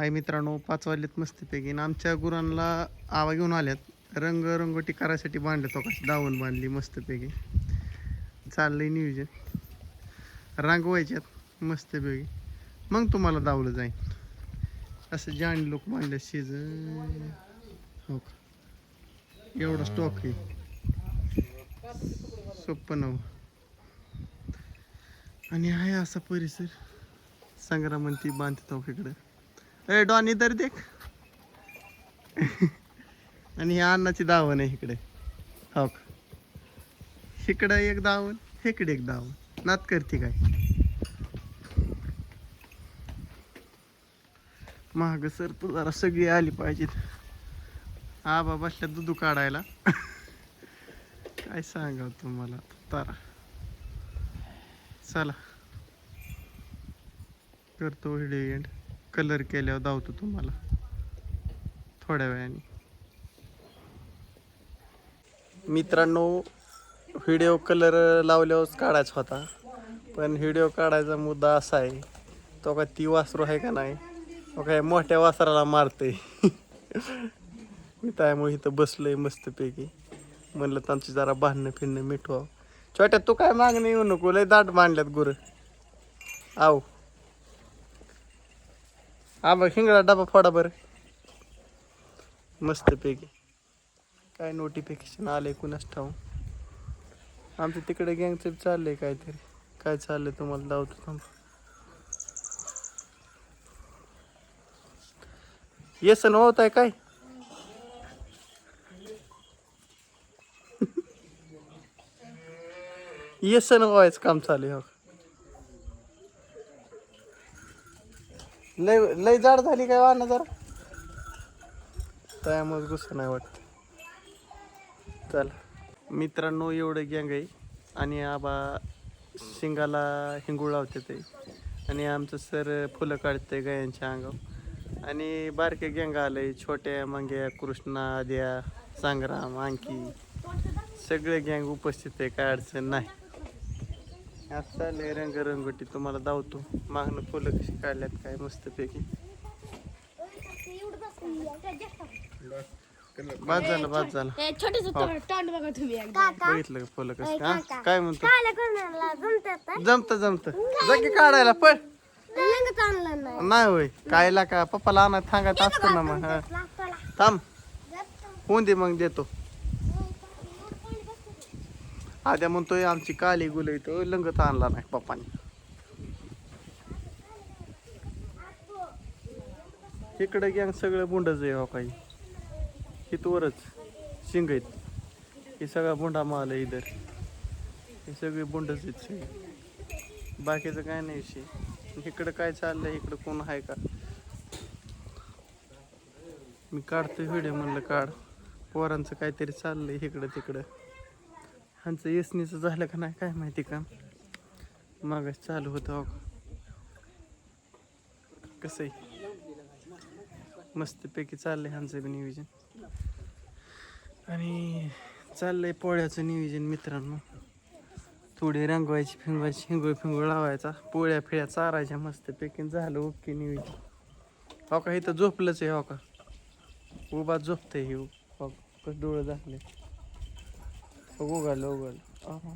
हाय मित्रांनो पाच वाजलेत मस्तपैकी. आणि आमच्या गुरांना आवा घेऊन आल्यात. रंग रंगोटी करायसाठी बांधले तो कशी दावून बांधली मस्तपैकी. चाललंय नियोजन. रांगवायच्यात मस्तपैकी. मग तुम्हाला दावलं जाईल. असं जाणी लोक बांधले शिज हो का? एवढा स्टॉक आहे. सोपं नव आणि आहे असा परिसर. संग्रामंती बांधतो इकडं. ए डॉनी तर देख. आणि हे अन्नाची दावण आहे इकडे. हो का इकडं एक दावण इकडे एक दावण. नात करते काय? महाग सर तू जरा सगळी आली पाहिजेत. आबा बसल्या दुधू काढायला. काय सांगा तुम्हाला? तारा. चला. करतो व्हिडिओ एंड कलर केल्यावर धावतो तुम्हाला. थोड्या वेळाने. मित्रांनो व्हिडिओ कलर लावल्यावरच काढायचा होता. पण व्हिडिओ काढायचा मुद्दा असा आहे तो का ती वासरू आहे का नाही तो काय मोठ्या वासराला मारते मी त्यामुळे इथं बसलोय मस्तपैकी. म्हणलं त्यांची जरा भांडणं फिरणं मिठवा छोट्या तू काय मागणं येऊ नको लय दाट बांधल्यात गुरं. आव. हा बघ हिंगडा डबा फोडा बरं. मस्तपैकी काय नोटिफिकेशन आले कुणाच ठाऊ आमचं तिकडे गँगचं चाललंय काहीतरी. काय चाललंय तुम्हाला लावतो थांब. येसन होत आहे काय? येसन व्हायचं काम चालू आहे हो लय लय जाड झाली काय वाढणं जरा? त्यामुळे गुस्सा नाही वाटत. चला. मित्रांनो एवढं गँग आहे. आणि आबा शिंगाला हिंगूळ लावते ते. आणि आमचं सर फुलं काढते गायांच्या अंगावर. आणि बारके गँग आले. छोट्या मंग्या कृष्णा आद्या संग्राम आणखी सगळे गँग उपस्थित आहे काय अडचण नाही. असं चाललंय रंगरंगोटी तुम्हाला दावतो. मागणं फुलं कशी काढल्यात काय मस्तपैकी. बाद झालं बाद झालं. छोटस हो. बघितलं का फुलं कसं? काय म्हणतो? जमत जमत जगी काढायला पळ. नाही. होय. कायला का? पप्पाला आणा सांगायचं असतं ना मग. थांब. होऊन दे मग देतो. आद्या म्हणतोय आमची काली गुल तो लंगत आणला नाही पप्पाने. इकडे गँग सगळं बुंडच आहे हो काही. इथवरच शिंग आहेत. हे सगळा बुंडा माल आहे इधर हे सगळे बुंडच आहेत सगळे. बाकीचं काय नाही विषय. इकडं काय चाललंय इकडं कोण आहे का? मी काढतोय व्हिडिओ म्हणलं काढ. पोरांचं काहीतरी चाललंय इकडं तिकडं. ह्यांचं एसनीचं झालं का नाही काय माहिती का? मागच चालू होतं अहो. कसं आहे? मस्तपैकी चाललंय ह्यांचं बी नियोजन. आणि चाललंय पोळ्याचं नियोजन मित्रांनो. थोडी रंगवायची फिंगवायची हिंगोळ फिंगोळ लावायचा. पोळ्या फिळ्या चारायच्या मस्तपैकी झालं ओके नियोजन. हो का इथं झोपलंच आहे हो का? उभा झोपतंय हे हो डोळं झाले उघडलं उघडलं अहो.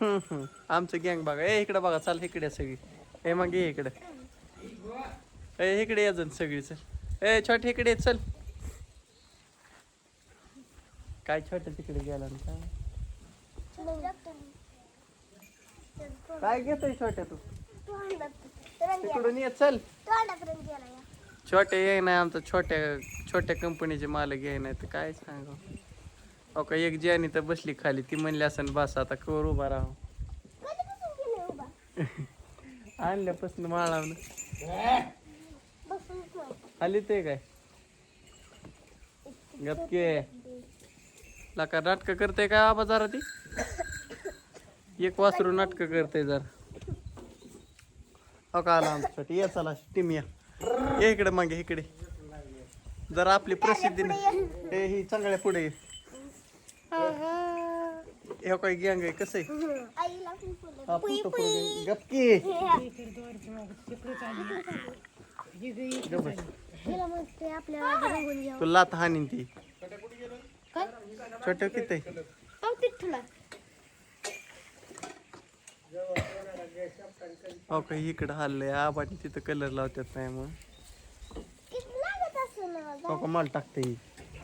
हम्म, हम्म. आमचं गँग बघा. ए इकडे बघा. चाल इकडे सगळी. ए मग ये इकडे. ए इकडे ये जण सगळी चल. ए छोटे इकडे चल. काय छोटे तिकडे गेला ना काय? काय घेतोय छोट्या तू? तिकडून ये चल. छोटे ये नाही आमचं छोट्या छोट्या कंपनीचे मालक ये नाही तर काय सांगा? हो का एक जॅनी तर बसली खाली ती म्हणली असं बस आता कवर उभा राहू. आणल्यापासून माळावलं आली ते काय? गपके लका नाटक करते काय आबा जरा ती? एक वासरू नाटक करते जरा. हो का आला आमच्यासाठी. ये चला टीम या. ये इकडे मागे इकडे. जरा आपली प्रसिद्धी ना- ए ही चांगल्या पुढे ये. हे काय गँग आहे कसं आहे? हा. गपकी. तिला लात हानीन ती. काय? छोट किती आहे? हो का इकडं हल्लंय. आबानी तिथं कलर लावतात नाही मग किती लागत असं ना हो का माल टाकते ही.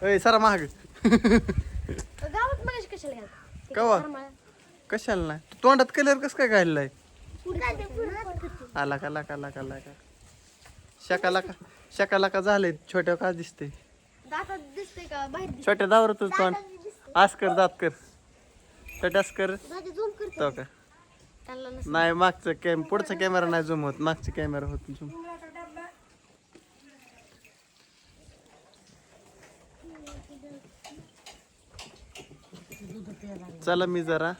अय सरा महाग गावात मग कशाला कवा? कशाला नाही? तू तोंडात कलर कसं काय घाललाय आला का लाका लाका लाका शकाला का शकाला का झालंय छोट्या का दिसते दातात दिसते का? बाहेर दिसते छोट्या दावर तू तोंड. आस कर दात कर छोट्यास कर दादा झूम करते. तो का. नाही मागचं कॅम पुढचा कॅमेरा नाही झूम होत. मागचा कॅमेरा होत झूम चला मी जरा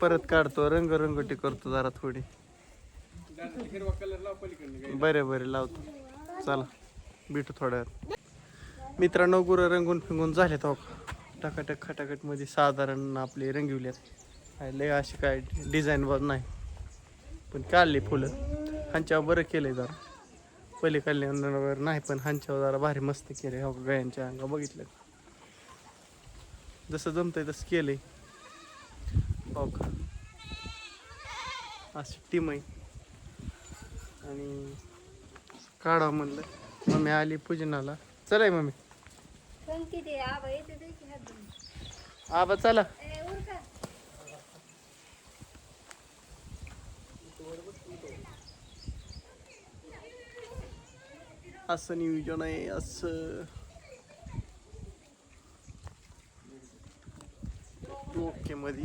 परत काढतो रंग रंगोटी करतो जरा थोडी. बरे बरे लावतो. चला भेटू थोड्या वेळात. मित्रांनो गुरं रंगून फिंगून झाले तो हो टकाटक खटाखटमध्ये साधारण आपले रंगविल्यात लय अशी काय डिझाईन वर नाही. पण काढली फुलं. हांच्यावर बरं केलंय जरा. पलीकडल्यावर नाही पण हांच्यावर जरा भारी मस्त केलंय. हो गायांच्या अंगा बघितलं? जसं जमतंय तसं केलंय. हो का? अशी टीम आहे. आणि काढा म्हणलं. मम्मी आली पूजनाला. चलाय मम्मी. आबा चला. असं नियोजन आहे असं. ओके मध्ये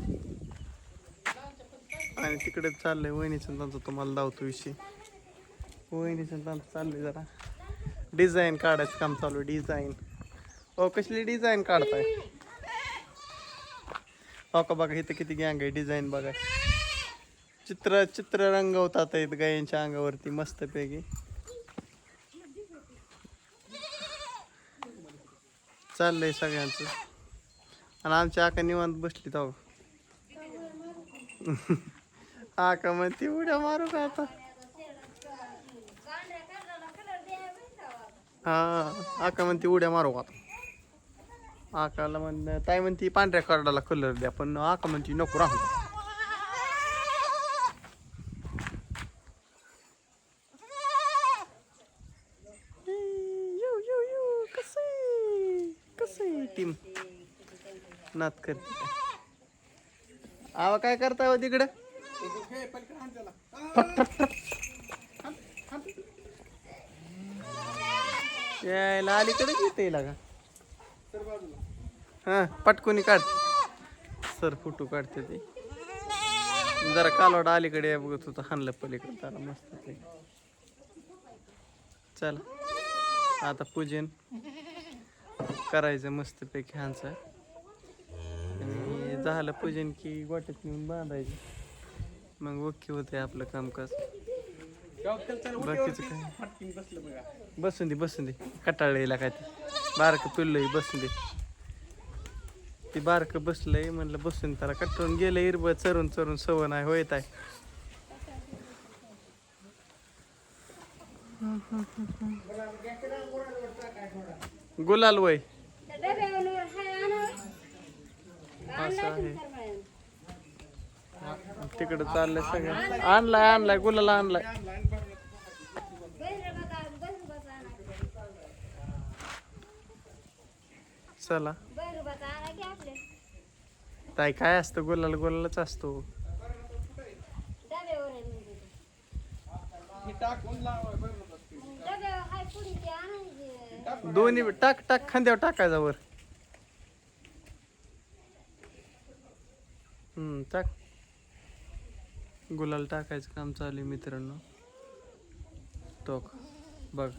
आणि तिकडे चाललंय वहिनी संतांचा तुम्हाला लावतो विषय. वहिनी त्यांचं चाललंय जरा. डिझाईन काढायचं काम चालू डिझाईन. हो कसली डिझाईन काढताय? हो का बघा इथं किती गँग आहे डिझाईन बघा. चित्र चित्र रंगवतात आहेत गायांच्या अंगावरती मस्तपैकी चाललंय सगळ्यांचं. आणि आमच्या आका निवांत बसली तो आका म्हणते उड्या मारू का आता? हा आका म्हणते उड्या मारू का आता? आकाला म्हण ताई म्हणते पांढऱ्या कार्डाला कलर द्या पण आका म्हणते नको राहू यू यू यू कसं आहे कसं नात करते आवा काय करताय हो तिकडं? यायला अलीकडे येते का हा पटकुनी काढ. सर फोटो काढते ते. जरा कालवाडा अलीकडे बघत होता हानलं पलीकडे. त्याला मस्त ते चला. आता पूजन. करायचं मस्तपैकी ह्यांचं आणि झालं पूजन की गोट्यात नेऊन बांधायचं. मग ओके होते आपलं कामकाज. बाकीचं काय? बसून दे बसून दे. कटाळलेला काय ते बारकं पिल्लंय बसून दे. ती बारकं बसलंय म्हणलं बसून त्याला कटून गेलं इरब चरून चरून सवय नाही होत आहे गुलाल वय त्या डब्यावर हाय आणा. असं आहे. तिकडं चाललंय सगळं. आणलाय आणलाय गुलाल आणलाय. चला. ताई काय असतं? गुलाल गुलालच असतो. दोन्ही टाक टाक खांद्यावर टाकायचा वर. टाक. गुलाल टाकायचं काम चालू आहे मित्रांनो. तो का. बघ.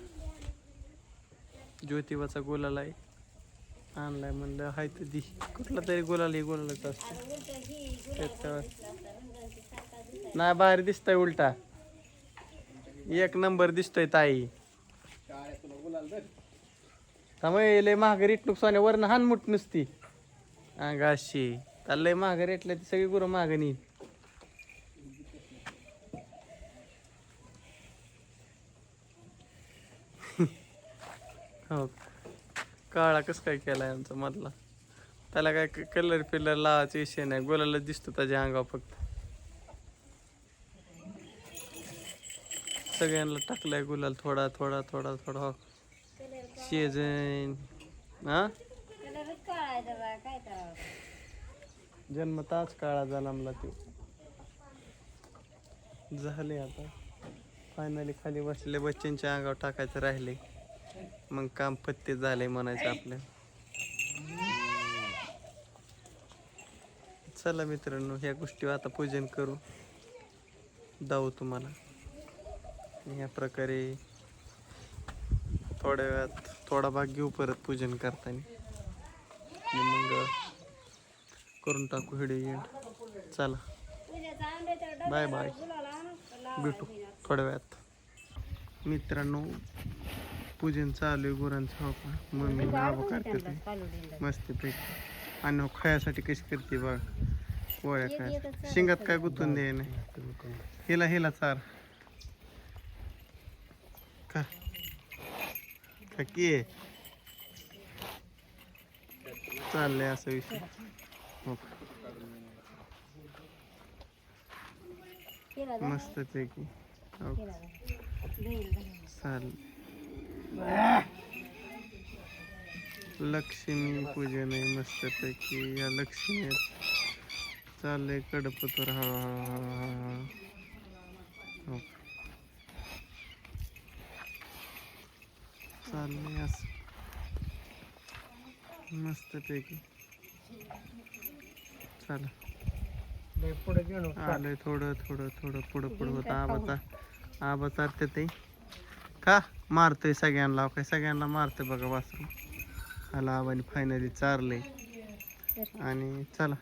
ज्योतिबाचा गुलाल आहे. आणलाय म्हणलं हाय तर दी. कुठला तरी गुलाल हे गुलालच असतो. त्याच्यावर नाही बाहेर दिसतंय उलटा. एक नंबर दिसतोय ताई. त्यामुळे लय महाग रिटणूक सोन्या वरनं हान मुठ नुसती. अंगाशी. त्याला लय महाग रेटला ती सगळी गुरं महाग नाही हो. काळा कस काय केलाय आमचा मधला? त्याला काय कलर फिलर लावायचा विषय नाही गोलाला दिसतो त्याच्या अंगावर फक्त. सगळ्यांना टाकलाय गुलाल थोडा थोडा थोडा थोडा. हो. शेजन हा कलरच काढायचा बा काय तर जन्मताच काळा जन्मला तो. झाले आता. फायनली खाली बसले बच्चनच्या अंगावर टाकायचं राहिले. मग काम पत्ते झाले म्हणायचं आपलं चला मित्रांनो ह्या गोष्टी आता पूजन करू. दाऊ तुम्हाला. ह्या प्रकारे थोड्या वेळात थोडा भाग घेऊ परत पूजन करताना. मग करून टाकू व्हिडिओ एंड. चला. Bye bye. भेटू थोड्या वेळात. मित्रांनो पूजन चालू आहे गुरांचं हो मम्मी नाव करते ते. पीक. आणि हो खायासाठी कशी करते बघ. पोळ्या काय शिंगात काय गुतून दे नाही हिला हिला चार. का की. आहे? चाललंय असं विषय. मस्तपैकी हो का. लक्ष्मी पूजन आहे मस्तपैकी. या लक्ष्मी चाललंय कडपतर. हळूहळू चाललंय असं. मस्तपैकी. चला आलंय थोडं थोडं थोडं पुढं पुढं होतं. आबाचा आबा चालते ते. का? मारतोय सगळ्यांना. काय सगळ्यांना मारतोय बघा वासरू. आला आबाने फायनली चारले. आणि चला.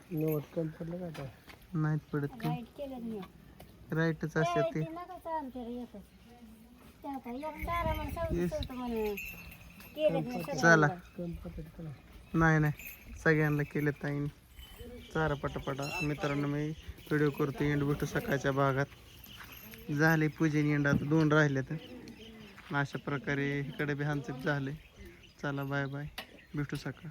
नाहीत पडत मी राईटच असते ते. चला नाही नाही. सगळ्यांना केले ताईने. चारा पटापटा मित्रांनो मी व्हिडिओ करतो एंड भेटू सकाळच्या भागात. झाले पूजन एंड आता दोन राहिले तर अशा प्रकारे इकडे बी हांचीत झाले. चला बाय बाय भेटू सकाळ.